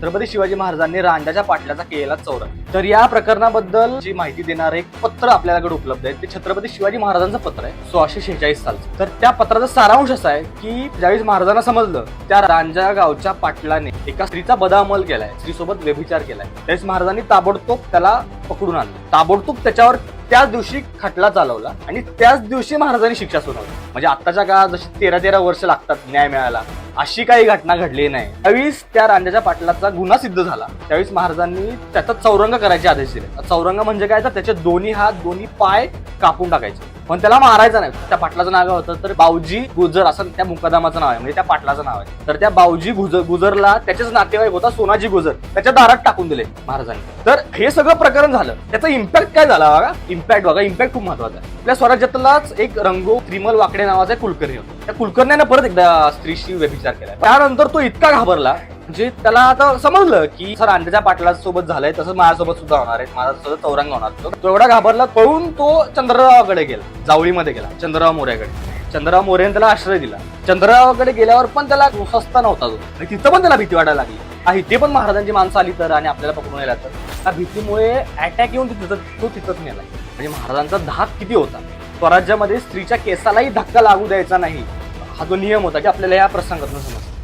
छत्रपती शिवाजी महाराजांनी रांजाच्या पाटल्याचा केलेला चौरा. तर या प्रकरणाबद्दल जी माहिती देणारं एक पत्र आपल्याकडे उपलब्ध आहे ते छत्रपती शिवाजी महाराजांचं पत्र आहे सोळाशे शेहेचाळीस सालचं. तर त्या पत्राचा सारांश असा आहे की ज्यावेळेस महाराजांना समजलं त्या रांजा गावच्या पाटलाने एका स्त्रीचा बदामल केलाय स्त्रीसोबत व्यभिचार केलाय. त्यावेळेस महाराजांनी ताबडतोब त्याला पकडून आणलं. ताबडतोब त्याच्यावर त्याच दिवशी खटला चालवला आणि त्याच दिवशी महाराजांनी शिक्षा सुनावली म्हणजे आत्ताच्या काळात जशी तेरा तेरा वर्ष लागतात न्याय मिळायला अशी काही घटना घडली नाही. त्यावेळेस त्या रांजाच्या पाटलाचा गुन्हा सिद्ध झाला. त्यावेळेस महाराजांनी त्याचा चौरंग करायचे आदेश दिले. चौरंग म्हणजे काय? तर त्याचे दोन्ही हात दोन्ही पाय कापून टाकायचे. पण त्याला मारायचं नाही. त्या पाटलाचं नाव होतं तर बावजी गुजर असं त्या मुकदमाचं नाव आहे. म्हणजे त्या पाटलाचं नाव आहे. तर त्या बावजी गुजर गुजरला त्याचेच नातेवाईक होता सोनाजी गुजर. त्याच्या दारात टाकून दिले महाराजांनी. तर हे सगळं प्रकरण झालं. त्याचा इम्पॅक्ट काय झाला बघा? इम्पॅक्ट बघा. इम्पॅक्ट खूप महत्त्वाचा आहे. आपल्या स्वराज्यातलाच एक रंगो त्रिमल वाकडे नावाचा एक कुलकर्णी होता. त्या कुलकर्ण्याने परत एकदा स्त्रीशी व्यभिचार केला. त्यानंतर तो इतका घाबरला म्हणजे त्याला आता समजलं की सर अंड्याच्या पाटला सोबत झालंय तसं माझ्यासोबत सुद्धा होणार आहे. माझा सुद्धा चौरंग होणार तो- तो एवढा घाबरला पळून तो चंद्ररावाकडे गेला. जावळीमध्ये गेला चंद्रराव मोऱ्याकडे चंद्रराव मोरेने त्याला आश्रय दिला. चंद्ररावाकडे गेल्यावर पण त्याला स्वस्त नव्हता तो. आणि तिथं पण त्याला भीती वाटायला लागली. हा इथे पण महाराजांची माणसं आली तर आणि आपल्याला पकडून येला तर. त्या भीतीमुळे अटॅक येऊन तिथं तो तिथंच नेला. म्हणजे महाराजांचा धाक किती होता? स्वराज्यामध्ये स्त्रीच्या केसालाही धक्का लागू द्यायचा नाही. हा जो नियम होता की आपल्याला या प्रसंगातून समजतो.